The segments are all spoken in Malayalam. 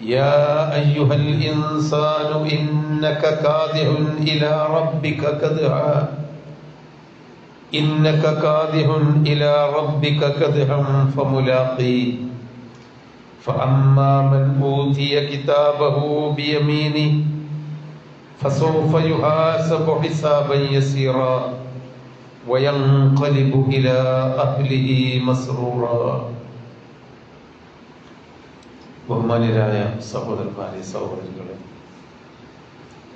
يا أيها الإنسان إنك كادح إلى ربك كدحا. إنك كادح إلى ربك كدحا فملاقيه فأما من أوتي كتابه بيمينه فسوف يحاسب حسابا يسيرا وينقلب إلى أهله مسرورا. ബഹുമാന്യരായ സഹോദരന്മാരെ സഹോദരികളെ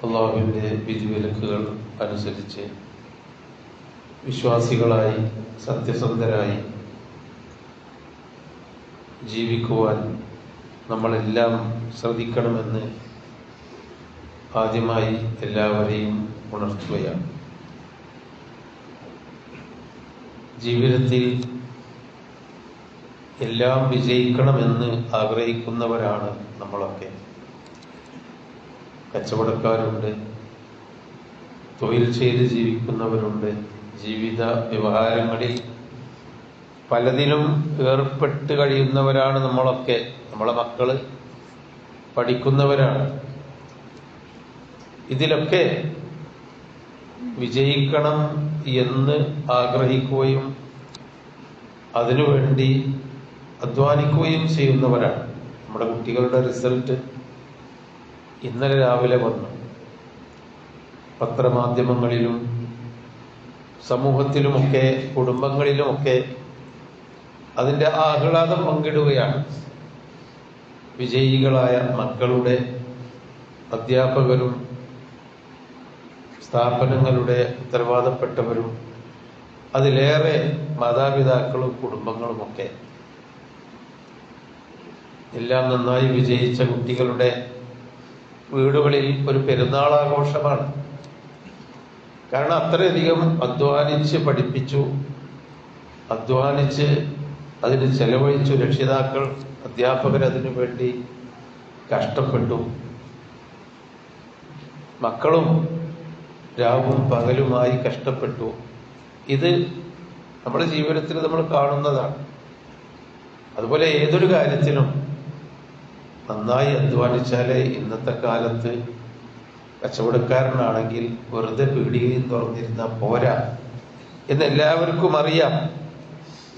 അള്ളാഹുവിന്റെ വിധിവിലക്കുകൾ അനുസരിച്ച് വിശ്വാസികളായി സത്യസന്ധരായി ജീവിക്കുവാൻ നമ്മളെല്ലാം ശ്രദ്ധിക്കണമെന്ന് ആദ്യമായി എല്ലാവരെയും ഉണർത്തുകയാണ്. ജീവിതത്തിൽ എല്ലാം വിജയിക്കണമെന്ന് ആഗ്രഹിക്കുന്നവരാണ് നമ്മളൊക്കെ. കച്ചവടക്കാരുണ്ട് തൊഴിൽ ചെയ്ത് ജീവിക്കുന്നവരുണ്ട് ജീവിത വ്യവഹാരങ്ങളിൽ പലതിലും ഏർപ്പെട്ട് കഴിയുന്നവരാണ് നമ്മളൊക്കെ. നമ്മളെ മക്കൾ പഠിക്കുന്നവരാണ്. ഇതിലൊക്കെ വിജയിക്കണം എന്ന് ആഗ്രഹിക്കുകയും അതിനുവേണ്ടി അധ്വാനിക്കുകയും ചെയ്യുന്നവരാണ്. നമ്മുടെ കുട്ടികളുടെ റിസൾട്ട് ഇന്നലെ രാവിലെ വന്നു. പത്രമാധ്യമങ്ങളിലും സമൂഹത്തിലുമൊക്കെ കുടുംബങ്ങളിലുമൊക്കെ അതിന്റെ ആഹ്ലാദം പങ്കിടുകയാണ് വിജയികളായ മക്കളുടെ അധ്യാപകരും സ്ഥാപനങ്ങളുടെ ഉത്തരവാദപ്പെട്ടവരും അതിലേറെ മാതാപിതാക്കളും കുടുംബങ്ങളുമൊക്കെ എല്ലാം നന്നായി വിജയിച്ച കുട്ടികളുടെ വീടുകളിൽ ഒരു പെരുന്നാൾ ആഘോഷമാണ് കാരണം അത്രയധികം അധ്വാനിച്ച് പഠിപ്പിച്ചു അധ്വാനിച്ച് അതിന് ചെലവഴിച്ചു രക്ഷിതാക്കൾ അധ്യാപകർ അതിനു വേണ്ടി കഷ്ടപ്പെട്ടു. മക്കളും രാവും പകലുമായി കഷ്ടപ്പെട്ടു. ഇത് നമ്മുടെ ജീവിതത്തിൽ നമ്മൾ കാണുന്നതാണ്. അതുപോലെ ഏതൊരു കാര്യത്തിനും നന്നായി അധ്വാനിച്ചാലേ ഇന്നത്തെ കാലത്ത് കച്ചവടക്കാരനാണെങ്കിൽ വെറുതെ പീടികയും തുറന്നിരുന്ന പോരാ എന്ന് എല്ലാവർക്കും അറിയാം.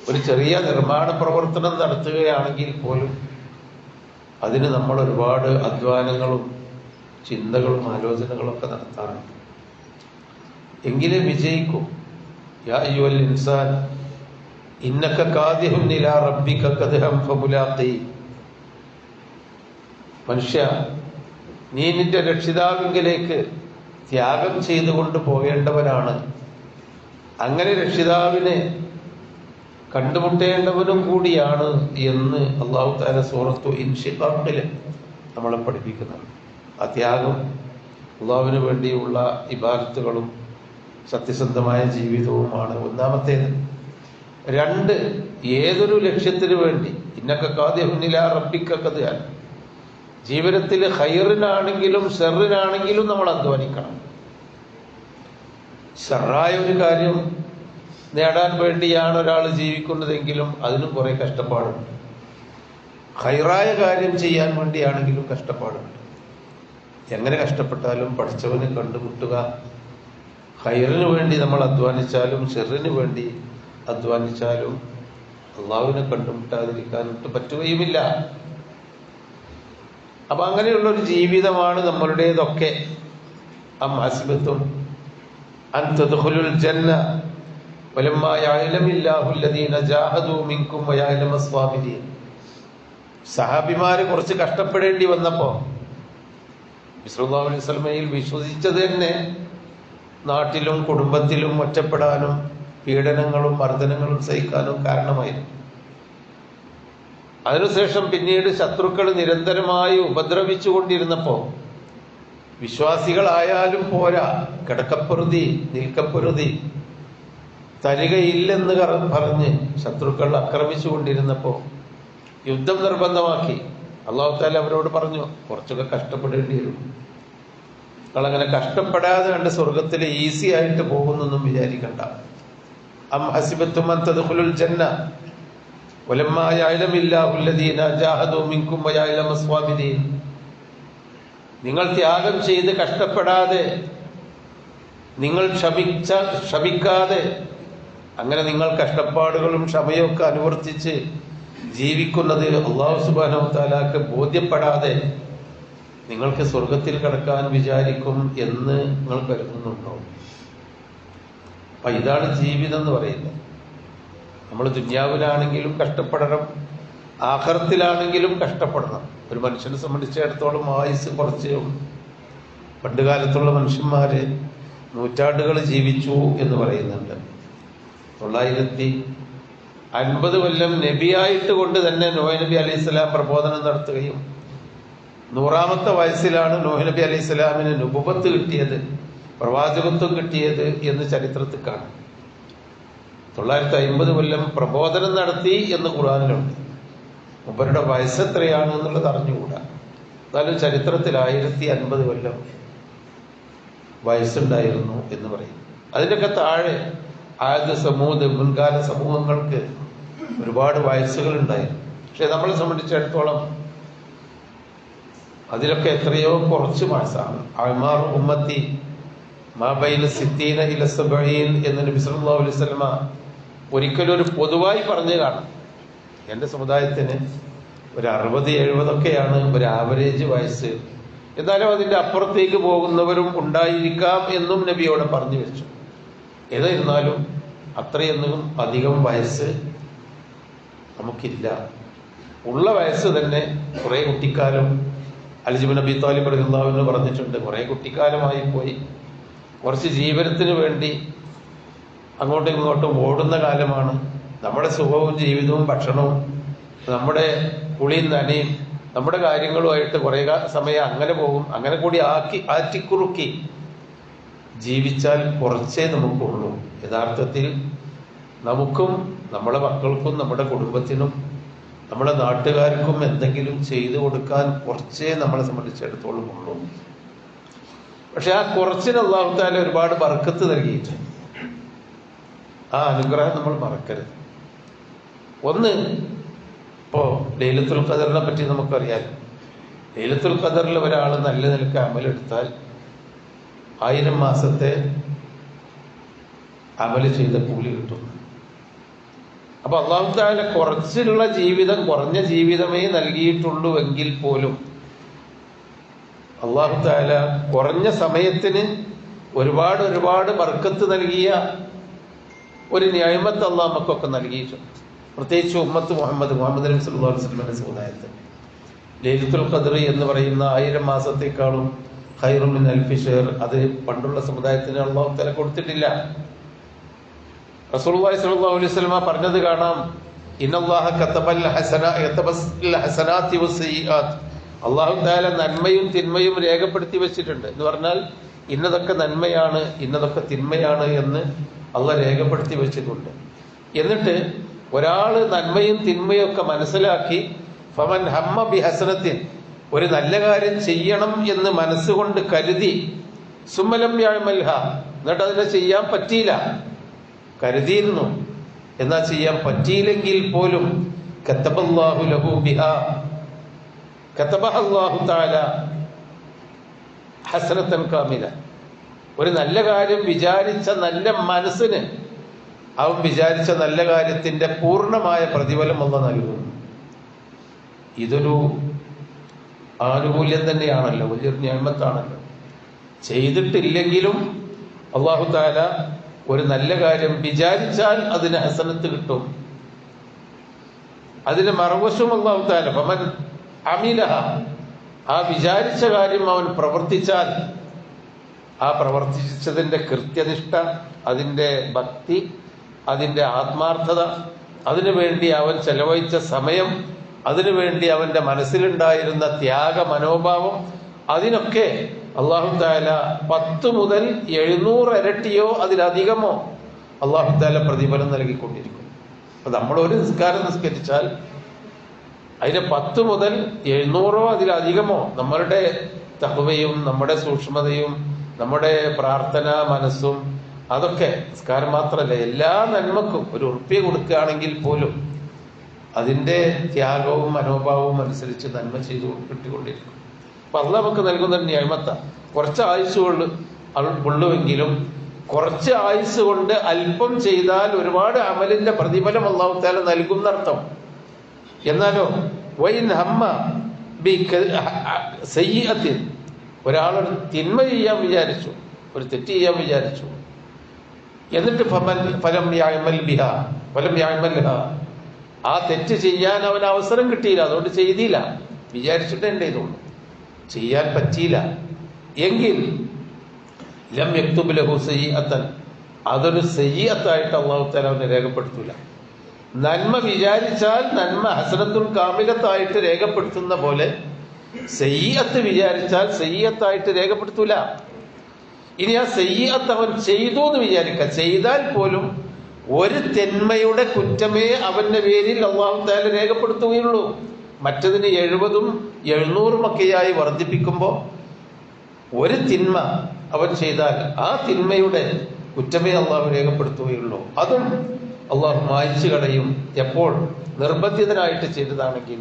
ഒരു ചെറിയ നിർമ്മാണ പ്രവർത്തനം നടത്തുകയാണെങ്കിൽ പോലും അതിന് നമ്മൾ ഒരുപാട് അധ്വാനങ്ങളും ചിന്തകളും ആലോചനകളും ഒക്കെ നടത്താറുണ്ട്. എങ്കിലേ വിജയിക്കും. യാ യുവൽ ഇൻസാൻ ഇന്നക്ക നിലാ റബ്ബിക കദ്ഹം മനുഷ്യ നീ നിന്റെ രക്ഷിതാവിങ്കിലേക്ക് ത്യാഗം ചെയ്തുകൊണ്ട് പോകേണ്ടവനാണ്. അങ്ങനെ രക്ഷിതാവിനെ കണ്ടുമുട്ടേണ്ടവനും കൂടിയാണ് എന്ന് അള്ളാഹു താല സൂറത്തു ഇൻഷിബാബിൽ നമ്മളെ പഠിപ്പിക്കുന്നത് ആ ത്യാഗം അള്ളാഹുവിന് വേണ്ടിയുള്ള ഇബാദത്തുകളും സത്യസന്ധമായ ജീവിതവുമാണ് ഒന്നാമത്തേത്. രണ്ട് ഏതൊരു ലക്ഷ്യത്തിനു വേണ്ടി ഇന്നൊക്കെ കാദ്യഹുന്നില റബ്ബിക്കത് ജീവിതത്തിൽ ഹൈറിനാണെങ്കിലും ഷെറിനാണെങ്കിലും നമ്മൾ അധ്വാനിക്കണം. ഷെറായ ഒരു കാര്യം നേടാൻ വേണ്ടിയാണ് ഒരാൾ ജീവിക്കുന്നതെങ്കിലും അതിനും കുറെ കഷ്ടപ്പാടുണ്ട്. ഹൈറായ കാര്യം ചെയ്യാൻ വേണ്ടിയാണെങ്കിലും കഷ്ടപ്പാടുണ്ട്. എങ്ങനെ കഷ്ടപ്പെട്ടാലും പഠിച്ചവനെ കണ്ടുമുട്ടുക. ഹൈറിന് വേണ്ടി നമ്മൾ അധ്വാനിച്ചാലും ഷെറിന് വേണ്ടി അധ്വാനിച്ചാലും അള്ളാഹുവിനെ കണ്ടുമുട്ടാതിരിക്കാനൊട്ട് പറ്റുകയുമില്ല. അപ്പൊ അങ്ങനെയുള്ള ഒരു ജീവിതമാണ് നമ്മളുടേതൊക്കെ. ജന്ന സഹാബിമാര് കുറച്ച് കഷ്ടപ്പെടേണ്ടി വന്നപ്പോ വിസ്ലുല്ലാഹു അലൈഹി വിശ്വസിച്ചത് തന്നെ നാട്ടിലും കുടുംബത്തിലും ഒറ്റപ്പെടാനും പീഡനങ്ങളും മർദ്ദനങ്ങളും സഹിക്കാനും കാരണമായിരുന്നു. അതിനുശേഷം പിന്നീട് ശത്രുക്കൾ നിരന്തരമായി ഉപദ്രവിച്ചുകൊണ്ടിരുന്നപ്പോ വിശ്വാസികളായാലും പോരാ. കിടക്കപ്പൊരുതി നിൽക്കപ്പൊരുതി. തരികയില്ലെന്ന് പറഞ്ഞ് ശത്രുക്കൾ ആക്രമിച്ചുകൊണ്ടിരുന്നപ്പോ യുദ്ധം നിർബന്ധമാക്കി. അള്ളാഹു താല അവരോട് പറഞ്ഞു കുറച്ചൊക്കെ കഷ്ടപ്പെടേണ്ടി വരും. നിങ്ങളങ്ങനെ കഷ്ടപ്പെടാതെ കണ്ട് സ്വർഗത്തിൽ ഈസി ആയിട്ട് പോകുന്നൊന്നും വിചാരിക്കണ്ട. അം ഹസിബത്തും ജന്ന ولما يعلم الله الذين جاهدوا منكم ويعلم الصابرين നിങ്ങൾ ത്യാഗം ചെയ്ത് കഷ്ടപ്പെടാതെ നിങ്ങൾ ക്ഷമിച്ച ക്ഷമിക്കാതെ അങ്ങനെ നിങ്ങൾ കഷ്ടപ്പാടുകളും ക്ഷമയൊക്കെ അനുവർത്തിച്ച് ജീവിക്കുന്നത് അള്ളാഹു സുബാനോ താലാക്ക് ബോധ്യപ്പെടാതെ നിങ്ങൾക്ക് സ്വർഗത്തിൽ കടക്കാൻ വിചാരിക്കും എന്ന് നിങ്ങൾ കരുതുന്നുണ്ടോ അപ്പൊ ഇതാണ് ജീവിതം എന്ന് പറയുന്നത് നമ്മൾ ദുന്യാവിലാണെങ്കിലും കഷ്ടപ്പെടണം. ആഹ്റത്തിലാണെങ്കിലും കഷ്ടപ്പെടണം. ഒരു മനുഷ്യനെ സംബന്ധിച്ചിടത്തോളം ആയുസ് കുറച്ചേ പണ്ട് കാലത്തുള്ള മനുഷ്യന്മാര് നൂറ്റാണ്ടുകൾ ജീവിച്ചു എന്ന് പറയുന്നുണ്ട്. തൊള്ളായിരത്തി അൻപത് കൊല്ലം നബിയായിട്ട് കൊണ്ട് തന്നെ നോഹ് നബി അലൈഹി സ്വലാം പ്രബോധനം നടത്തുകയും നൂറാമത്തെ വയസ്സിലാണ് നോഹ് നബി അലൈഹി സ്വലാമിന് നുപത്ത് കിട്ടിയത് പ്രവാചകത്വം കിട്ടിയത് എന്ന് ചരിത്രത്തിൽ കാണാം. തൊള്ളായിരത്തി അമ്പത് കൊല്ലം പ്രബോധനം നടത്തി എന്ന് ഖുറാനിലുണ്ട് മൂപ്പരുടെ വയസ്സ് എത്രയാണ് എന്നുള്ളത് അറിഞ്ഞുകൂടാ. എന്നാലും ചരിത്രത്തിൽ ആയിരത്തി അൻപത് കൊല്ലം വയസ്സുണ്ടായിരുന്നു എന്ന് പറയും. അതിന്റെയൊക്കെ താഴെ ആദ്യ സമൂഹ മുൻകാല സമൂഹങ്ങൾക്ക് ഒരുപാട് വയസ്സുകൾ ഉണ്ടായിരുന്നു പക്ഷെ നമ്മളെ സംബന്ധിച്ചിടത്തോളം അതിലൊക്കെ എത്രയോ കുറച്ച് മാസമാണ് അമാർ ഉമ്മത്തി മാബൈൽ സിദ്ദീന ഇലസബീൻ എന്ന് നബി സല്ലല്ലാഹു അലൈഹി വസല്ലമ ഒരിക്കലും ഒരു പൊതുവായി പറഞ്ഞു കാണാം. എന്റെ സമുദായത്തിന് ഒരു അറുപത് എഴുപതൊക്കെയാണ് ഒരു ആവറേജ് വയസ്സ്. എന്നാലും അതിന്റെ അപ്പുറത്തേക്ക് പോകുന്നവരും ഉണ്ടായിരിക്കാം എന്നും നബിയോടെ പറഞ്ഞു വെച്ചു. ഏതായിരുന്നാലും അത്രയൊന്നും അധികം വയസ്സ് നമുക്കില്ല. ഉള്ള വയസ്സ് തന്നെ കുറേ കുട്ടിക്കാലം അലിജിബ് നബി താലിബ് റഹിള്ളാവിന് പറഞ്ഞിട്ടുണ്ട്. കുറേ കുട്ടിക്കാലമായി പോയി കുറച്ച് ജീവനത്തിന് വേണ്ടി അങ്ങോട്ടും ഇങ്ങോട്ടും ഓടുന്ന കാലമാണ്. നമ്മുടെ സുഖവും ജീവിതവും ഭക്ഷണവും നമ്മുടെ കുളിയും നനയും നമ്മുടെ കാര്യങ്ങളുമായിട്ട് കുറേ സമയം അങ്ങനെ പോകും. അങ്ങനെ കൂടി ആക്കി ആറ്റിക്കുറുക്കി ജീവിച്ചാൽ കുറച്ചേ നമുക്കുള്ളൂ. യഥാർത്ഥത്തിൽ നമുക്കും നമ്മുടെ മക്കൾക്കും നമ്മുടെ കുടുംബത്തിനും നമ്മുടെ നാട്ടുകാർക്കും എന്തെങ്കിലും ചെയ്തു കൊടുക്കാൻ കുറച്ചേ നമ്മളെ സംബന്ധിച്ചിടത്തോളം ഉള്ളൂ. പക്ഷെ ആ കുറച്ചിന് അള്ളാഹുത്താല ഒരുപാട് ബർക്കത്ത് നൽകിയിട്ടുണ്ട്. ആ അനുഗ്രഹം നമ്മൾ മറക്കരുത്. ഒന്ന് ഇപ്പോ ലൈലത്തുൽ ഖദറിനെ പറ്റി നമുക്കറിയാം. ലൈലത്തുൽ ഖദറിൽ ഒരാൾ നല്ല നിലയ്ക്ക് അമലെടുത്താൽ ആയിരം മാസത്തെ അമൽ ചെയ്ത കൂലി കിട്ടുന്നു അപ്പൊ അള്ളാഹുത്താല കുറച്ചുള്ള ജീവിതം കുറഞ്ഞ ജീവിതമേ നൽകിയിട്ടുള്ളൂ എങ്കിൽ പോലും അള്ളാഹുദാല കുറഞ്ഞ സമയത്തിന് ഒരുപാട് ഒരുപാട് ബർക്കത്ത് നൽകിയ ഒരു ന്യായമത്ത് അള്ളാഹ് മക്കൊക്കെ നൽകിയിട്ടുണ്ട് പ്രത്യേകിച്ച് ഉമ്മത്ത് മുഹമ്മദ് മുഹമ്മദ് നബി സല്ലു വസല്ലമയുടെ സമുദായത്തിൽ ലൈലത്തുൽ ഖദർ എന്ന് പറയുന്ന ആയിരം മാസത്തേക്കാളും ഹൈറുമിൻ അൽഫി ഷെയർ അത് പണ്ടുള്ള സമുദായത്തിന് അള്ളാഹു തല കൊടുത്തിട്ടില്ല. റസൂലുള്ളാഹി സ്വല്ലല്ലാഹു അലൈഹി സ്വലമ പറഞ്ഞത് കാണാം. അള്ളാഹു താല നന്മയും തിന്മയും രേഖപ്പെടുത്തി വെച്ചിട്ടുണ്ട്. എന്ന് പറഞ്ഞാൽ ഇന്നതൊക്കെ നന്മയാണ് ഇന്നതൊക്കെ തിന്മയാണ് എന്ന് അള്ളാഹ് രേഖപ്പെടുത്തി വെച്ചിട്ടുണ്ട്. എന്നിട്ട് ഒരാൾ നന്മയും തിന്മയും ഒക്കെ മനസ്സിലാക്കി ഫമൻ ഹമ്മ ബി ഹസനത്തിൻ ഒരു നല്ല കാര്യം ചെയ്യണം എന്ന് മനസ്സുകൊണ്ട് കരുതി സുമലം യാഴ്മൽഹ എന്നിട്ട് അതിനെ ചെയ്യാൻ പറ്റിയില്ല. കരുതിയിരുന്നു. എന്നാ ചെയ്യാൻ പറ്റിയില്ലെങ്കിൽ പോലും കത്തബല്ലാഹു ലഹു ബിഹ കത്തബഹ അല്ലാഹു തആല ഹസനത്തൻ കാമില. ഒരു നല്ല കാര്യം വിചാരിച്ച നല്ല മനസ്സിന് അവൻ വിചാരിച്ച നല്ല കാര്യത്തിന്റെ പൂർണമായ പ്രതിഫലം ഒന്ന് നൽകുന്നു ഇതൊരു ആനുകൂല്യം തന്നെയാണല്ലോ വലിയൊരു ഞാമത്താണല്ലോ ചെയ്തിട്ടില്ലെങ്കിലും അള്ളാഹു താല ഒരു നല്ല കാര്യം വിചാരിച്ചാൽ അതിന് ഹസനത്ത് കിട്ടും. അതിന് മറുവശം അള്ളാഹു താല അമിലഹ ആ വിചാരിച്ച കാര്യം അവൻ പ്രവർത്തിച്ചാൽ ആ പ്രവർത്തിച്ചതിന്റെ കൃത്യനിഷ്ഠ അതിന്റെ ഭക്തി അതിന്റെ ആത്മാർത്ഥത അതിനുവേണ്ടി അവൻ ചെലവഴിച്ച സമയം അതിനുവേണ്ടി അവന്റെ മനസ്സിലുണ്ടായിരുന്ന ത്യാഗ മനോഭാവം അതിനൊക്കെ അള്ളാഹു താല പത്ത് മുതൽ എഴുന്നൂറ് ഇരട്ടിയോ അതിലധികമോ അള്ളാഹു താല പ്രതിഫലം നൽകിക്കൊണ്ടിരിക്കും അപ്പൊ നമ്മൾ ഒരു നിസ്കാരം നിസ്കരിച്ചാൽ അതിന് പത്ത് മുതൽ എഴുന്നൂറോ അതിലധികമോ നമ്മളുടെ തഹവയും നമ്മുടെ സൂക്ഷ്മതയും നമ്മുടെ പ്രാർത്ഥന മനസ്സും അതൊക്കെ നിസ്കാരം മാത്രമല്ല എല്ലാ നന്മക്കും ഒരു ഉറപ്പിയ കൊടുക്കുകയാണെങ്കിൽ പോലും അതിന്റെ ത്യാഗവും മനോഭാവവും അനുസരിച്ച് നന്മ ചെയ്തു കിട്ടിക്കൊണ്ടിരിക്കും. അപ്പൊ അത് നമുക്ക് നൽകുന്ന ന്യായമത്ത കുറച്ച് ആയുസ് ഉള്ളുവെങ്കിലും കുറച്ച് ആയുസ് കൊണ്ട് അല്പം ചെയ്താൽ ഒരുപാട് അമലിന്റെ പ്രതിഫലം അള്ളാഹു നൽകുന്നർത്ഥം. എന്നാലോ വൈൻ ഹമ്മ ബി ഒരാളൊരു തിന്മ ചെയ്യാൻ വിചാരിച്ചു ഒരു തെറ്റ് ചെയ്യാൻ വിചാരിച്ചു. എന്നിട്ട് ഫലം യായ്മൽ ബിഹ ഫലം യായ്മൽ ഹ. ആ തെറ്റ് ചെയ്യാൻ അവൻ അവസരം കിട്ടിയില്ല അതുകൊണ്ട് ചെയ്തില്ല. വിചാരിച്ചിട്ടേ ഇതുള്ളൂ ചെയ്യാൻ പറ്റിയില്ല. എങ്കിൽ ലം യക്തുബ് ലഹു സയ്യത്തൻ അതൊരു സയ്യത്തായിട്ട് അള്ളാഹു താല അവനെ രേഖപ്പെടുത്തൂല. നന്മ വിചാരിച്ചാൽ നന്മ ഹസനത്തുൽ കാമിലത്തായിട്ട് രേഖപ്പെടുത്തുന്ന പോലെ സയ്യത്ത് വിചാരിച്ചാൽ സെയ്യത്തായിട്ട് രേഖപ്പെടുത്തൂല. ഇനി ആ സെയ്യത്ത് അവൻ ചെയ്തു എന്ന് വിചാരിക്കുക ചെയ്താൽ പോലും ഒരു തെന്മയുടെ കുറ്റമേ അവന്റെ പേരിൽ അള്ളാഹു താല രേഖപ്പെടുത്തുകയുള്ളൂ. മറ്റതിന് എഴുപതും എഴുന്നൂറും ഒക്കെയായി വർദ്ധിപ്പിക്കുമ്പോൾ ഒരു തിന്മ അവൻ ചെയ്താൽ ആ തിന്മയുടെ കുറ്റമേ അള്ളാഹു രേഖപ്പെടുത്തുകയുള്ളൂ. അതും അള്ളാഹു മായ്ച്ചു കളയും. എപ്പോൾ? നിർബന്ധിതനായിട്ട് ചെയ്തതാണെങ്കിൽ.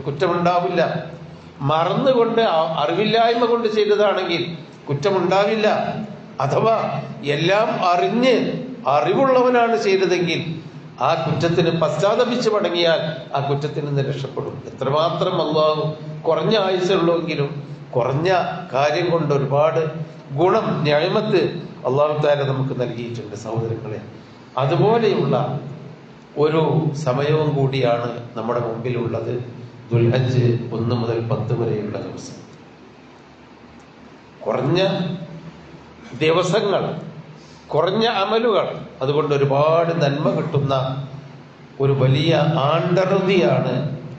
കുറ്റമുണ്ടാവില്ല. മറന്നുകൊണ്ട് അറിവില്ലായ്മ കൊണ്ട് ചെയ്തതാണെങ്കിൽ കുറ്റമുണ്ടാവില്ല അഥവാ എല്ലാം അറിഞ്ഞ് അറിവുള്ളവനാണ് ചെയ്തതെങ്കിൽ ആ കുറ്റത്തിന് പശ്ചാത്തപിച്ച് മടങ്ങിയാൽ ആ കുറ്റത്തിൽ നിന്ന് രക്ഷപ്പെടും. എത്രമാത്രം അള്ളാഹു കുറഞ്ഞ ആയുസുള്ളൂവെങ്കിലും കുറഞ്ഞ കാര്യം കൊണ്ട് ഒരുപാട് ഗുണം ന്യായമത്ത് അള്ളാഹു താര നമുക്ക് നൽകിയിട്ടുണ്ട് സഹോദരങ്ങളെ. അതുപോലെയുള്ള ഒരു സമയവും കൂടിയാണ് നമ്മുടെ മുമ്പിലുള്ളത്. ദുൽഹജ്ജ് ഒന്ന് മുതൽ പത്ത് വരെയുള്ള ദിവസം കുറഞ്ഞ ദിവസങ്ങൾ കുറഞ്ഞ അമലുകൾ അതുകൊണ്ട് ഒരുപാട് നന്മ കിട്ടുന്ന ഒരു വലിയ ആണ്ടറുതിയാണ്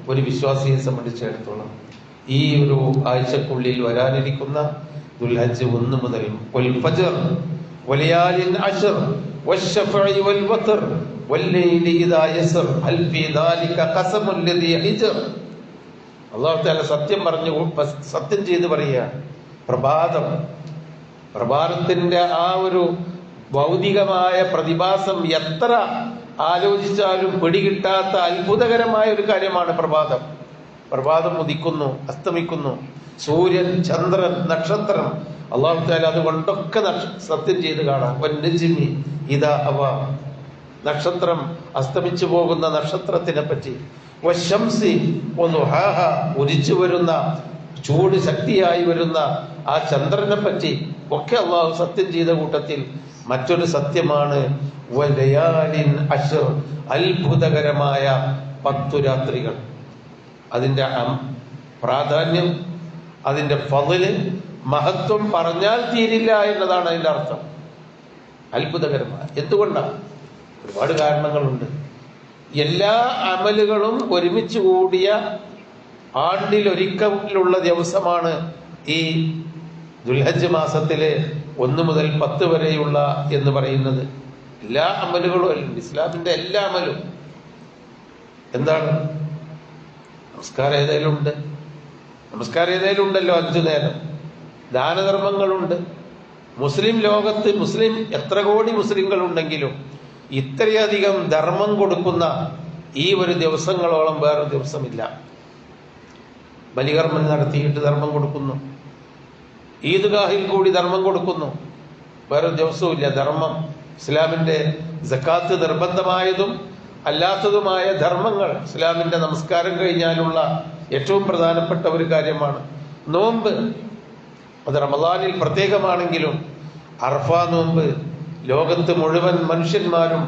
ഒരു വിശ്വാസിയെ സംബന്ധിച്ചിടത്തോളം ഈ ഒരു ആഴ്ചക്കുള്ളിൽ വരാനിരിക്കുന്ന ദുൽഹജ്ജ് ഒന്ന് മുതൽ വൽ ഫജ്ർ വലിയാലിൻ അശ്ർ والشفع والوتر والليل إذا يسر هل في ذلك قسم الذي حجر അള്ളാഹു താല സത്യം പറഞ്ഞു സത്യം ചെയ്ത് പറയുക. പ്രഭാതം. പ്രഭാതത്തിന്റെ ആ ഒരു ഭൗതികമായ പ്രതിഭാസം എത്ര ആലോചിച്ചാലും പിടികിട്ടാത്ത അത്ഭുതകരമായ ഒരു കാര്യമാണ് പ്രഭാതം. പ്രഭാതം ഉദിക്കുന്നു അസ്തമിക്കുന്നു. സൂര്യൻ ചന്ദ്രൻ നക്ഷത്രം. അള്ളാഹു താല അതുകൊണ്ടൊക്കെ സത്യം ചെയ്ത് കാണാം. ഇതാ അവ. നക്ഷത്രം അസ്തമിച്ചു പോകുന്ന നക്ഷത്രത്തിനെ പറ്റി. വശംസി ഒന്നുഹാഹ ഉദിച്ചു വരുന്ന ചൂട് ശക്തിയായി വരുന്ന ആ ചന്ദ്രനെ പറ്റി ഒക്കെ അള്ളാഹു സത്യം ചെയ്ത കൂട്ടത്തിൽ മറ്റൊരു സത്യമാണ്. അത്ഭുതകരമായ പത്തു രാത്രികൾ. അതിന്റെ പ്രാധാന്യം അതിന്റെ ഫതിൽ മഹത്വം പറഞ്ഞാൽ തീരില്ല എന്നതാണ് അതിന്റെ അർത്ഥം. അത്ഭുതകരമായ. എന്തുകൊണ്ടാണ് ഒരുപാട് കാരണങ്ങളുണ്ട്. എല്ലാ അമലുകളും ഒരുമിച്ച് കൂടിയ ആണ്ടിൽ ഒരിക്കലുള്ള ദിവസമാണ് ഈ ദുൽഹജ് മാസത്തിലെ ഒന്ന് മുതൽ പത്ത് വരെയുള്ള എന്ന് പറയുന്നത്. എല്ലാ അമലുകളും ഇസ്ലാമിന്റെ എല്ലാ അമലും. എന്താണ്? നമസ്കാരം ഏതെങ്കിലും ഉണ്ട് നമസ്കാരം ഏതെങ്കിലും ഉണ്ടല്ലോ അഞ്ചു നേരം. ദാനധർമ്മങ്ങളുണ്ട്. മുസ്ലിം ലോകത്ത് മുസ്ലിം എത്ര കോടി മുസ്ലിങ്ങൾ ഉണ്ടെങ്കിലും ഇത്രയധികം ധർമ്മം കൊടുക്കുന്ന ഈ ഒരു ദിവസങ്ങളോളം വേറൊരു ദിവസമില്ല. ബലികർമ്മം നടത്തിയിട്ട് ധർമ്മം കൊടുക്കുന്നു. ഈദ്ഗാഹിൽ കൂടി ധർമ്മം കൊടുക്കുന്നു. വേറൊരു ദിവസവുമില്ല. ധർമ്മം ഇസ്ലാമിന്റെ ജക്കാത്ത് നിർബന്ധമായതും അല്ലാത്തതുമായ ധർമ്മങ്ങൾ ഇസ്ലാമിന്റെ നമസ്കാരം കഴിഞ്ഞാലുള്ള ഏറ്റവും പ്രധാനപ്പെട്ട ഒരു കാര്യമാണ്. നോമ്പ് അത് റമദാനിൽ പ്രത്യേകമാണെങ്കിലും അർഫ നോമ്പ് ലോകത്ത് മുഴുവൻ മനുഷ്യന്മാരും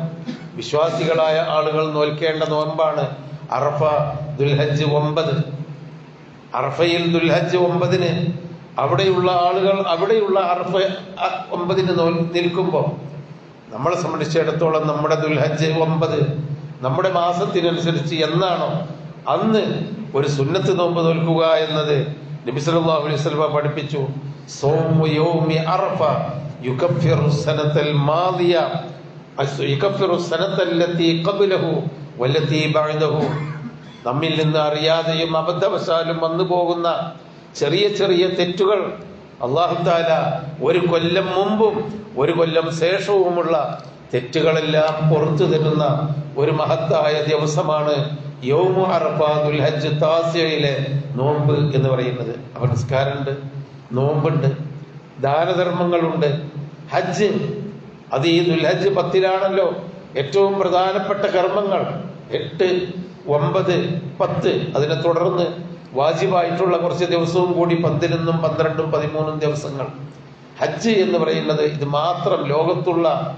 വിശ്വാസികളായ ആളുകൾ നോൽക്കേണ്ട നോമ്പാണ് അറഫ ദുൽഹജ് ഒമ്പത്. അറഫയിൽ ദുൽഹജ് ഒമ്പതിന് അവിടെയുള്ള ആളുകൾ അവിടെയുള്ള അറഫ ഒമ്പതിന് നോൽ നിൽക്കുമ്പോൾ നമ്മളെ സംബന്ധിച്ചിടത്തോളം നമ്മുടെ ദുൽഹജ് ഒമ്പത് നമ്മുടെ മാസത്തിനനുസരിച്ച് എന്നാണോ അന്ന് ഒരു സുന്നത്ത് നോമ്പ് നോൽക്കുക എന്നത് നബി അലൈഹി വസല്ലം പഠിപ്പിച്ചു. സൗമു യൗമി അറഫ നമ്മിൽ നിന്ന് അറിയാതെയും അബദ്ധവശാലും വന്നു പോകുന്ന ചെറിയ ചെറിയ തെറ്റുകൾ അള്ളാഹു താല ഒരു കൊല്ലം മുമ്പും ഒരു കൊല്ലം ശേഷവുമുള്ള തെറ്റുകളെല്ലാം പുറത്തു തരുന്ന ഒരു മഹത്തായ ദിവസമാണ് യൗമു അറഫാദുൽ ഹജ്ജ് താസ്യയിലെ നോമ്പ് എന്ന് പറയുന്നത്. അപ്പൊ നിസ്കാരമുണ്ട് നോമ്പുണ്ട്. ദാനധർമ്മങ്ങളുണ്ട്. ഹജ്ജ് അത് ഈ ദുൽഹജ്ജ് പത്തിലാണല്ലോ. ഏറ്റവും പ്രധാനപ്പെട്ട കർമ്മങ്ങൾ. എട്ട് ഒമ്പത് പത്ത്. അതിനെ തുടർന്ന് വാജിബായിട്ടുള്ള കുറച്ച് ദിവസവും കൂടി പത്തിനും പന്ത്രണ്ടും പതിമൂന്നും ദിവസങ്ങൾ. ഹജ്ജ് എന്ന് പറയുന്നത് ഇത് മാത്രം ലോകത്തുള്ള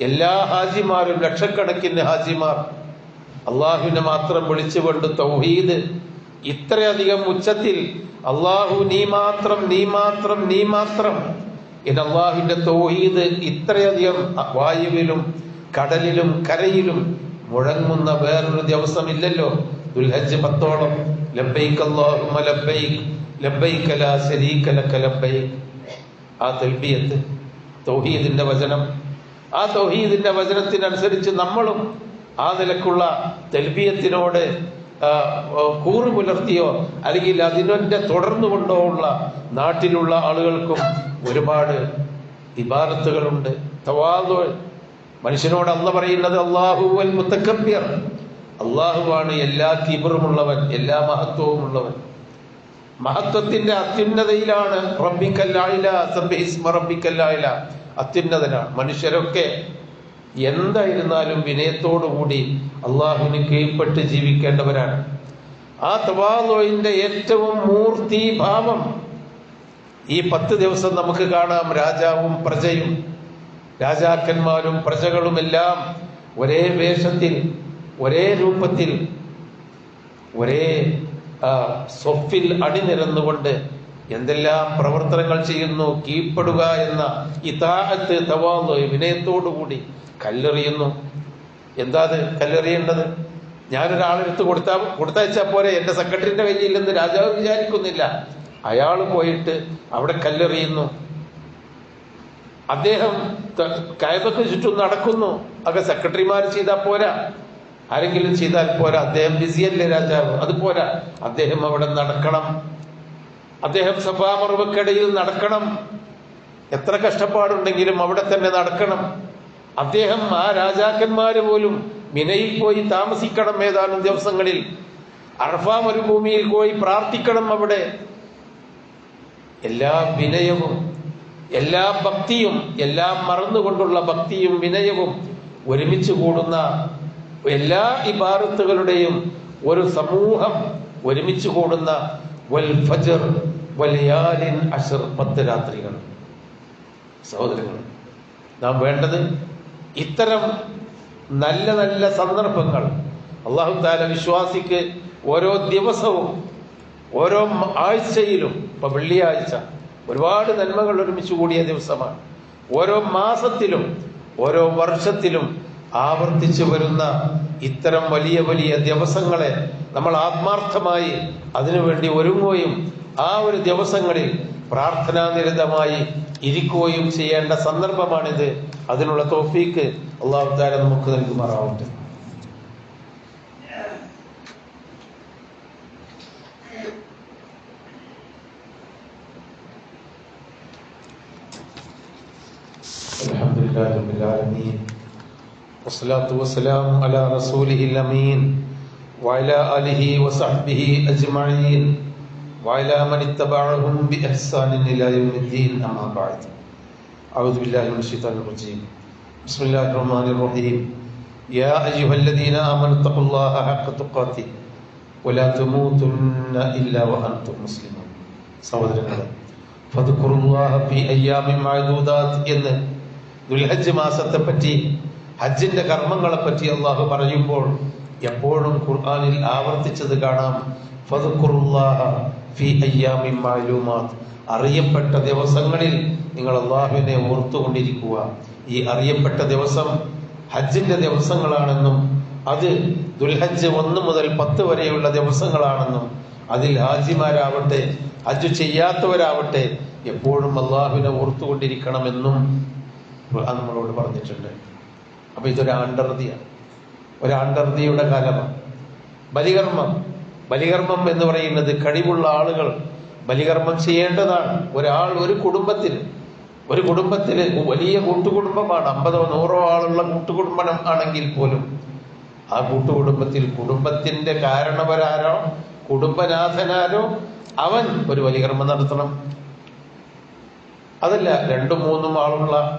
എല്ലാ ഹാജിമാരും ലക്ഷക്കണക്കിന് ഹാജിമാർ അള്ളാഹുവിനെ മാത്രം വിളിച്ചുകൊണ്ട് തൗഹീദ് ഇത്രയധികം ഉച്ചത്തിൽ അള്ളാഹു നീ മാത്രം നീ മാത്രം നീ മാത്രം. ഇത് അള്ളാഹുവിന്റെ തോഹീദ് ഇത്രയധികം വായുവിലും കടലിലും കരയിലും മുഴങ്ങുന്ന വേറൊരു ദിവസമില്ലല്ലോ. ദുൽഹജ് പത്തോളം. ലബൈക്ക് അല്ലാഹുമ്മ ലബൈക്ക് ലബൈക്ക് ലാ ശരീക ലക ലബൈക്ക് ആ തൽബിയത്ത് തൗഹീദിന്റെ വചനം. ആ തൗഹീദിന്റെ വചനത്തിനനുസരിച്ച് നമ്മളും ആ നിലക്കുള്ള തെൽബിയത്തിനോട് കൂറ് പുലർത്തിയോ അല്ലെങ്കിൽ അതിനെ തുടർന്നു കൊണ്ടോ ഉള്ള നാട്ടിലുള്ള ആളുകൾക്കും ഒരുപാട് ഇബാദത്തുകളുണ്ട്. തവാദോ മനുഷ്യനോട് അല്ല പറയുന്നത് അള്ളാഹുവൽ മുത്തക്കബ്യർ അള്ളാഹുവാണ് എല്ലാ കിബറുമുള്ളവൻ എല്ലാ മഹത്വവുമുള്ളവൻ. മഹത്വത്തിന്റെ അത്യുന്നതയിലാണ്. റബ്ബിക്കല്ലായില റബ്ബിക്കല്ലായില അത്യുന്നതനാണ്. മനുഷ്യരൊക്കെ എന്തായിരുന്നാലും വിനയത്തോടുകൂടി അള്ളാഹുവിന് കീഴ്പ്പെട്ട് ജീവിക്കേണ്ടവരാണ്. ആ തവാലോയിന്റെ ഏറ്റവും മൂർത്തി ഭാവം ഈ പത്ത് ദിവസം നമുക്ക് കാണാം. രാജാവും പ്രജയും രാജാക്കന്മാരും പ്രജകളുമെല്ലാം ഒരേ വേഷത്തിൽ ഒരേ രൂപത്തിൽ ഒരേ സ്വഫിൽ അണിനിരന്നുകൊണ്ട് എന്തെല്ലാം പ്രവർത്തനങ്ങൾ ചെയ്യുന്നു കീഴ്പ്പെടുക എന്ന ഇതാഹത്ത് തവാന്ന് വിനയത്തോടുകൂടി കല്ലെറിയുന്നു. എന്താ അത്? കല്ലെറിയേണ്ടത്? ഞാനൊരാളെടുത്ത് കൊടുത്താ കൊടുത്തയച്ചാൽ പോരെ? എന്റെ സെക്രട്ടറിന്റെ കയ്യിലില്ലെന്ന് രാജാവ് വിചാരിക്കുന്നില്ല. അയാൾ പോയിട്ട് അവിടെ കല്ലെറിയുന്നു. അദ്ദേഹം കയബക്ക് ചുറ്റും നടക്കുന്നു. ഒക്കെ സെക്രട്ടറിമാർ ചെയ്താൽ പോരാ. ആരെങ്കിലും ചെയ്താൽ പോരാ. അദ്ദേഹം ബിസിയല്ലേ രാജാവ്. അത് പോരാ. അദ്ദേഹം അവിടെ നടക്കണം. അദ്ദേഹം സഭാമറുവക്കിടയിൽ നടക്കണം. എത്ര കഷ്ടപ്പാടുണ്ടെങ്കിലും അവിടെ തന്നെ നടക്കണം. അദ്ദേഹം ആ രാജാക്കന്മാര് പോലും മിനയിൽ പോയി താമസിക്കണം ഏതാനും ദിവസങ്ങളിൽ. അർഫ മരുഭൂമിയിൽ പോയി പ്രാർത്ഥിക്കണം അവിടെ. എല്ലാ വിനയവും എല്ലാ ഭക്തിയും എല്ലാം മറന്നുകൊണ്ടുള്ള ഭക്തിയും വിനയവും ഒരുമിച്ച് കൂടുന്ന എല്ലാ ഇബാറത്തുകളുടെയും ഒരു സമൂഹം ഒരുമിച്ച് കൂടുന്ന വൽ ഫജർ വലയാലിൻ അഷർ പത്ത് രാത്രികൾ. സഹോദരങ്ങൾ നാം വേണ്ടത് ഇത്തരം നല്ല നല്ല സന്ദർഭങ്ങൾ. അള്ളാഹു താല വിശ്വാസിക്ക് ഓരോ ദിവസവും ഓരോ ആഴ്ചയിലും ഇപ്പൊ വെള്ളിയാഴ്ച ഒരുപാട് നന്മകൾ ഒരുമിച്ച് കൂടിയ ദിവസമാണ്. ഓരോ മാസത്തിലും ഓരോ വർഷത്തിലും ആവർത്തിച്ചു വരുന്ന ഇത്തരം വലിയ വലിയ ദിവസങ്ങളെ നമ്മൾ ആത്മാർത്ഥമായി അതിനുവേണ്ടി ഒരുങ്ങുകയും ആ ഒരു ദിവസങ്ങളിൽ പ്രാർത്ഥനാനിരതമായി ഇരിക്കുകയും ചെയ്യേണ്ട സന്ദർഭമാണിത് അതിനുള്ള തോഫീക്ക് അള്ളാഹു താല നമുക്ക് നൽകുമാറാവട്ടെ الحمد لله رب العالمين والصلاة والسلام على رسوله الأمين وعلى آله وصحبه أجمعين وعلى من اتبعهم بإحسان إلى يوم الدين أما بعد أعوذ بالله من الشيطان الرجيم بسم الله الرحمن الرحيم يا أيها الذين آمنوا اتقوا الله حق تقاته ولا تموتن إلا وأنتم مسلمون സഹോദരങ്ങളെ ഫതുക്കുറുല്ലാഹ ഫി അയ്യാമിൻ മഅദൂദാത്ത് എന്ന് ദുൽഹജ്ജ് മാസത്തെ പറ്റി ഹജ്ജിന്റെ കർമ്മങ്ങളെ പറ്റി അള്ളാഹു പറയുമ്പോൾ എപ്പോഴും ഖുർആാനിൽ ആവർത്തിച്ചത് കാണാം. ഫി അറിയപ്പെട്ട ദിവസങ്ങളിൽ നിങ്ങൾ അള്ളാഹുവിനെ ഓർത്തുകൊണ്ടിരിക്കുക. ഈ അറിയപ്പെട്ട ദിവസം ഹജ്ജിന്റെ ദിവസങ്ങളാണെന്നും അത് ദുൽഹജ്ജ് ഒന്ന് മുതൽ പത്ത് വരെയുള്ള ദിവസങ്ങളാണെന്നും അതിൽ ഹാജിമാരാവട്ടെ ഹജ്ജ് ചെയ്യാത്തവരാവട്ടെ എപ്പോഴും അള്ളാഹുവിനെ ഓർത്തുകൊണ്ടിരിക്കണമെന്നും നമ്മളോട് പറഞ്ഞിട്ടുണ്ട്. അപ്പൊ ഇതൊരു ആണ്ടർതിയാണ് ഒരു ആണ്ടർതിയുടെ കാലമാണ് ബലികർമ്മം. ബലികർമ്മം എന്ന് പറയുന്നത് കഴിവുള്ള ആളുകൾ ബലികർമ്മം ചെയ്യേണ്ടതാണ്. ഒരാൾ ഒരു കുടുംബത്തിൽ ഒരു കുടുംബത്തിൽ വലിയ കൂട്ടുകുടുംബമാണ്. അമ്പതോ നൂറോ ആളുള്ള കൂട്ടുകുടുംബം ആണെങ്കിൽ പോലും ആ കൂട്ടുകുടുംബത്തിൽ കുടുംബത്തിന്റെ കാരണവരാരോ കുടുംബനാഥനാരോ അവൻ ഒരു ബലികർമ്മം നടത്തണം. അതല്ല രണ്ടും മൂന്നും ആളുള്ള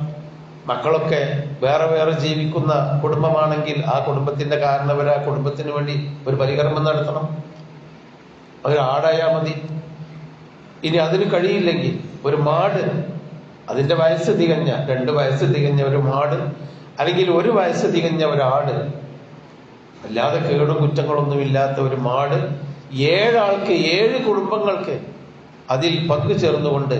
മക്കളൊക്കെ വേറെ വേറെ ജീവിക്കുന്ന കുടുംബമാണെങ്കിൽ ആ കുടുംബത്തിന്റെ കാരണവർ ആ കുടുംബത്തിന് വേണ്ടി ഒരു പരികർമ്മം നടത്തണം. ഒരു ആടായാ മതി. ഇനി അതിന് കഴിയില്ലെങ്കിൽ ഒരു മാട് അതിന്റെ വയസ്സ് തികഞ്ഞ രണ്ട് വയസ്സ് തികഞ്ഞ ഒരു മാട് അല്ലെങ്കിൽ ഒരു വയസ്സ് തികഞ്ഞ ഒരാട് അല്ലാതെ കേടും കുറ്റങ്ങളൊന്നും ഇല്ലാത്ത ഒരു മാട് ഏഴാൾക്ക് ഏഴ് കുടുംബങ്ങൾക്ക് അതിൽ പങ്കു ചേർന്നുകൊണ്ട്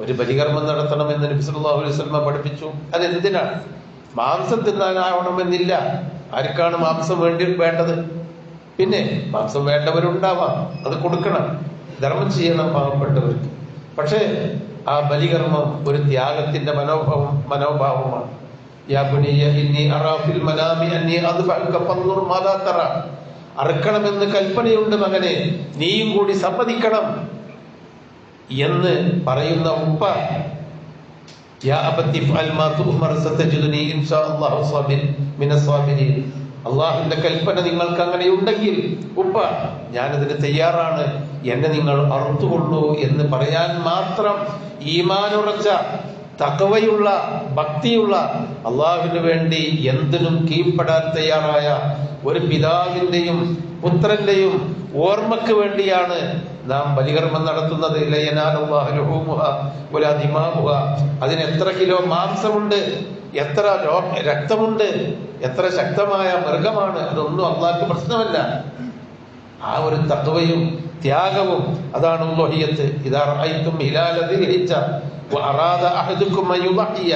ഒരു ബലികർമ്മം നടത്തണമെന്ന് നബി സല്ലല്ലാഹു അലൈഹി വസല്ലം പഠിപ്പിച്ചു. അതെന്തിനാണ്? മാംസം തിന്നാനാവണമെന്നില്ല. ആർക്കാണ് മാംസം വേണ്ടി വേണ്ടത്? പിന്നെ മാംസം വേണ്ടവരുണ്ടാവാം. അത് കൊടുക്കണം. ധർമ്മം ചെയ്യണം പാവപ്പെട്ടവർക്ക്. പക്ഷേ ആ ബലികർമ്മം ഒരു ത്യാഗത്തിന്റെ മനോഭാവം മനോഭാവമാണ്. അറുക്കണമെന്ന് കൽപ്പനയുണ്ട് മകനെ. നീയും കൂടി സമ്മതിക്കണം. എന്ന് പറയുന്ന ഉപ്പ അള്ളാഹുവിന്റെ കൽപ്പന നിങ്ങൾക്ക് അങ്ങനെ ഉണ്ടെങ്കിൽ ഉപ്പ ഞാനതിന് തയ്യാറാണ്. എന്നെ നിങ്ങൾ അറുത്തുകൊള്ളൂ എന്ന് പറയാൻ മാത്രം ഈമാനുറച്ച തകവയുള്ള ഭക്തിയുള്ള അള്ളാഹുവിന് വേണ്ടി എന്തിനും കീഴ്പ്പെടാൻ തയ്യാറായ ഒരു പിതാവിന്റെയും പുത്രന്റെയും ഓർമ്മക്ക് വേണ്ടിയാണ് നാം ബലികർമ്മം നടത്തുന്നത്. അതിന് എത്ര കിലോ മാംസമുണ്ട്? എത്ര രക്തമുണ്ട്? എത്ര ശക്തമായ മൃഗമാണ്? അതൊന്നും അള്ളാഹ്ക്ക് പ്രശ്നമല്ല. ആ ഒരു തത്വയും ത്യാഗവും അതാണ് ഉല്ലോഹിയത്ത് ഇതാ റഅയ്തും ഹിലാല ദിൽഹിജ്ജ വഅറാദ അഹദുക്കും അൻ യുളഹിയ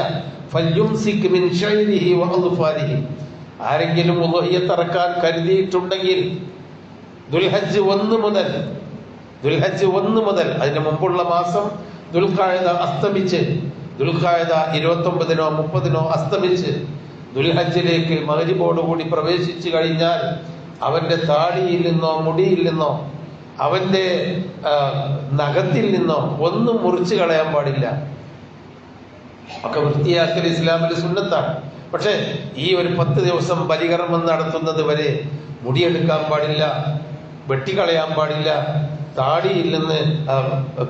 ഫൽയുംസിക് മിൻ ശൈരിഹി വഅദ്ഫാരിഹി ആരെങ്കിലും ഇറക്കാൻ കരുതിയിട്ടുണ്ടെങ്കിൽ ദുൽഹജ് ഒന്ന് മുതൽ ദുൽഹജ്ജ് ഒന്ന് മുതൽ അതിന് മുമ്പുള്ള മാസം ദുൽഖായത അസ്തമിച്ച് ദുൽഖായത ഇരുപത്തി ഒമ്പതിനോ മുപ്പതിനോ അസ്തമിച്ച് ദുൽഹജ്ജിലേക്ക് മകരിബോടുകൂടി പ്രവേശിച്ചു കഴിഞ്ഞാൽ അവന്റെ താടിയിൽ നിന്നോ മുടിയിൽ നിന്നോ അവന്റെ നഖത്തിൽ നിന്നോ ഒന്നും മുറിച്ചു കളയാൻ പാടില്ല. ഒക്കെ വൃത്തിയാക്കൽ ഇസ്ലാമിലെ സുന്നത്താണ്. പക്ഷേ ഈ ഒരു പത്ത് ദിവസം ബലികർമ്മം നടത്തുന്നത് വരെ മുടിയെടുക്കാൻ പാടില്ല വെട്ടിക്കളയാൻ പാടില്ല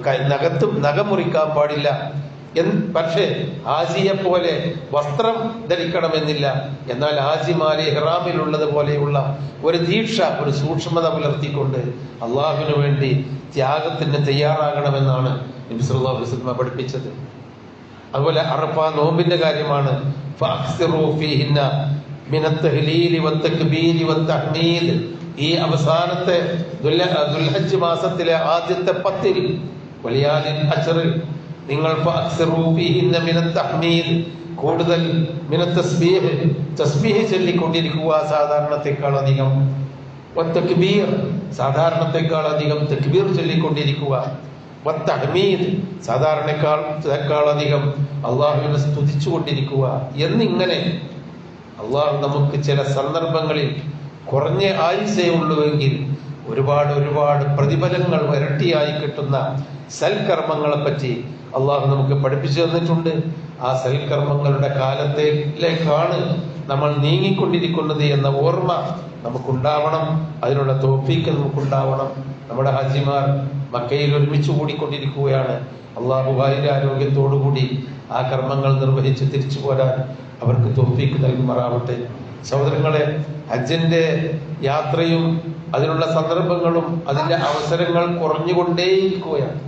ക- നഖത്തും നഖം മുറിക്കാൻ പാടില്ല പക്ഷേ ഹാജിയെ പോലെ വസ്ത്രം ധരിക്കണമെന്നില്ല. എന്നാൽ ഹാജിമാരെ ഇഹ്റാമിലുള്ളത് പോലെയുള്ള ഒരു ദീക്ഷ ഒരു സൂക്ഷ്മത പുലർത്തിക്കൊണ്ട് അള്ളാഹുവിന് വേണ്ടി ത്യാഗത്തിന് തയ്യാറാകണമെന്നാണ് നബി സല്ലല്ലാഹു അലൈഹി വസല്ലം പഠിപ്പിച്ചത്. അതുപോലെ അറഫ നോമ്പിന്റെ കാര്യമാണ്. ഫാക്സിറോ ഫീഹിന്ന മിനത്ത് കബീലി വത്ത് വത്തഹ്മീദ് ഈ അവസാനത്തെ ദുൽഹ- ദുൽഹജ്ജ് മാസത്തിലെ ആദ്യത്തെ പത്തിൽ വലിയാലിൻ അച്ചറിൽ നിങ്ങൾ കൂടുതൽ ചൊല്ലിക്കൊണ്ടിരിക്കുക സാധാരണത്തെക്കാൾ അധികം. വത്തക്ബീർ സാധാരണത്തെക്കാൾ അധികം തക്ബീർ ചൊല്ലിക്കൊണ്ടിരിക്കുക. സാധാരണക്കാൾ അധികം അള്ളാഹുവിനെ സ്തുതിച്ചുകൊണ്ടിരിക്കുക എന്നിങ്ങനെ അള്ളാഹു നമുക്ക് ചില സന്ദർഭങ്ങളിൽ കുറഞ്ഞ ആയുസേ ഉള്ളുവെങ്കിൽ ഒരുപാട് ഒരുപാട് പ്രതിഫലങ്ങൾ ഇരട്ടിയായി കിട്ടുന്ന സൽക്കർമ്മങ്ങളെ പറ്റി അള്ളാഹു നമുക്ക് പഠിപ്പിച്ചു തന്നിട്ടുണ്ട്. ആ സൽക്കർമ്മങ്ങളുടെ കാലത്തേക്കാണ് നമ്മൾ നീങ്ങിക്കൊണ്ടിരിക്കുന്നത് എന്ന ഓർമ്മ നമുക്കുണ്ടാവണം. അതിനുള്ള തോഫീക്ക് നമുക്കുണ്ടാവണം. നമ്മുടെ ഹാജിമാർ മക്കയിൽ ഒരുമിച്ച് കൂടിക്കൊണ്ടിരിക്കുകയാണ്. അള്ളാഹു ഭാര്യ ആരോഗ്യത്തോടുകൂടി ആ കർമ്മങ്ങൾ നിർവഹിച്ച് തിരിച്ചു പോരാൻ അവർക്ക് തോഫീക്ക് നൽകുമാറാവട്ടെ. സഹോദരങ്ങളെ ഹജ്ജിന്റെ യാത്രയും അതിനുള്ള സന്ദർഭങ്ങളും അതിന്റെ അവസരങ്ങൾ കുറഞ്ഞുകൊണ്ടേയിരിക്കുകയാണ്.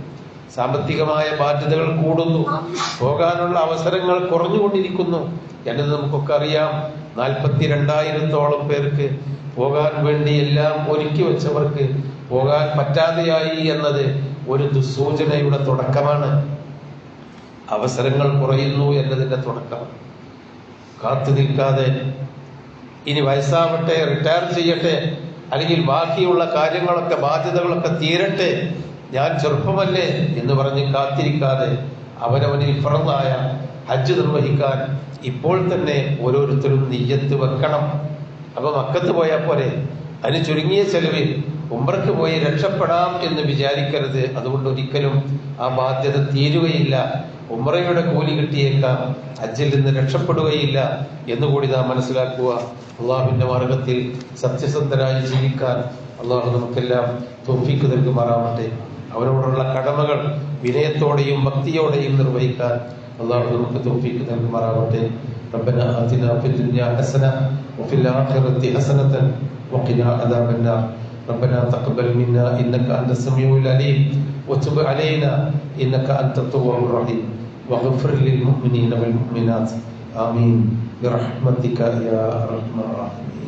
സാമ്പത്തികമായ ബാധ്യതകൾ കൂടുന്നു. പോകാനുള്ള അവസരങ്ങൾ കുറഞ്ഞുകൊണ്ടിരിക്കുന്നു. എന്നത് നമുക്കൊക്കെ അറിയാം. നാൽപ്പത്തി രണ്ടായിരത്തോളം പേർക്ക് പോകാൻ വേണ്ടി എല്ലാം ഒരുക്കി വെച്ചവർക്ക് പോകാൻ പറ്റാതെയായി എന്നത് ഒരു ദുസൂചനയുടെ തുടക്കമാണ്. അവസരങ്ങൾ കുറയുന്നു എന്നതിന്റെ തുടക്കം. കാത്തു നിൽക്കാതെ ഇനി വയസ്സാവട്ടെ റിട്ടയർ ചെയ്യട്ടെ അല്ലെങ്കിൽ ബാക്കിയുള്ള കാര്യങ്ങളൊക്കെ ബാധ്യതകളൊക്കെ തീരട്ടെ ഞാൻ ചെറുപ്പമല്ലേ എന്ന് പറഞ്ഞ് കാത്തിരിക്കാതെ അവനവനിൽ പിറന്നായ ഹജ്ജ് നിർവഹിക്കാൻ ഇപ്പോൾ തന്നെ ഓരോരുത്തരും നെയ്യത്ത് വെക്കണം. അപ്പൊ മക്കത്ത് പോയാൽ പോരെ അതിന് ചുരുങ്ങിയ ചെലവിൽ ഉംറക്ക് പോയി രക്ഷപ്പെടാം എന്ന് വിചാരിക്കരുത്. അതുകൊണ്ട് ഒരിക്കലും ആ ബാധ്യത തീരുകയില്ല. ഉംറയുടെ കൂലി കിട്ടിയേക്കാം ഹജ്ജിൽ നിന്ന് രക്ഷപ്പെടുകയില്ല എന്നുകൂടി നാം മനസ്സിലാക്കുക അള്ളാഹുവിന്റെ മാർഗത്തിൽ സത്യസന്ധരായി ജീവിക്കാൻ അള്ളാഹു നമുക്കെല്ലാം തോഫിക്ക് നൽകുമാറാവട്ടെ അവരോടുള്ള കടമകൾ വിനയത്തോടെയും ഭക്തിയോടെയും നിർവഹിക്കാൻ അള്ളാഹു നമുക്ക് തോഫിക്ക് നൽകുമാറാവട്ടെ ربنا آتنا في الدنيا حسنة وفي الآخرة حسنة وقنا عذاب النار ربنا تقبل منا إنك أنت السميع العليم وتب علينا إنك أنت التواب الرحيم واغفر للمؤمنين والمؤمنات. آمين. برحمتك يا أرحم الراحمين.